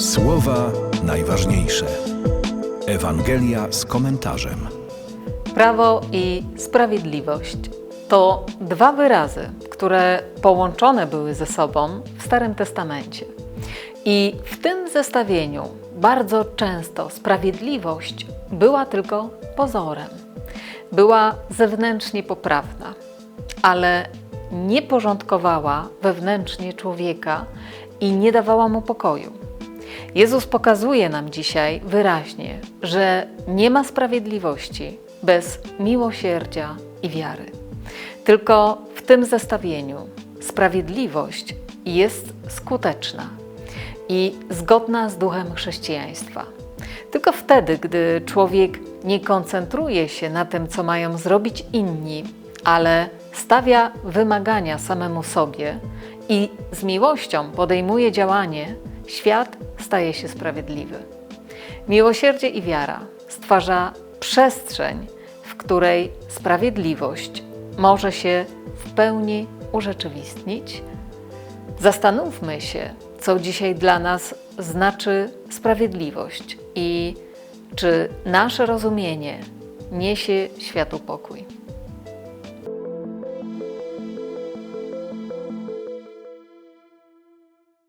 Słowa najważniejsze. Ewangelia z komentarzem. Prawo i sprawiedliwość to dwa wyrazy, które połączone były ze sobą w Starym Testamencie. I w tym zestawieniu bardzo często sprawiedliwość była tylko pozorem. Była zewnętrznie poprawna, ale nie porządkowała wewnętrznie człowieka i nie dawała mu pokoju. Jezus pokazuje nam dzisiaj wyraźnie, że nie ma sprawiedliwości bez miłosierdzia i wiary. Tylko w tym zestawieniu sprawiedliwość jest skuteczna i zgodna z duchem chrześcijaństwa. Tylko wtedy, gdy człowiek nie koncentruje się na tym, co mają zrobić inni, ale stawia wymagania samemu sobie i z miłością podejmuje działanie, świat staje się sprawiedliwy. Miłosierdzie i wiara stwarza przestrzeń, w której sprawiedliwość może się w pełni urzeczywistnić. Zastanówmy się, co dzisiaj dla nas znaczy sprawiedliwość i czy nasze rozumienie niesie światu pokój.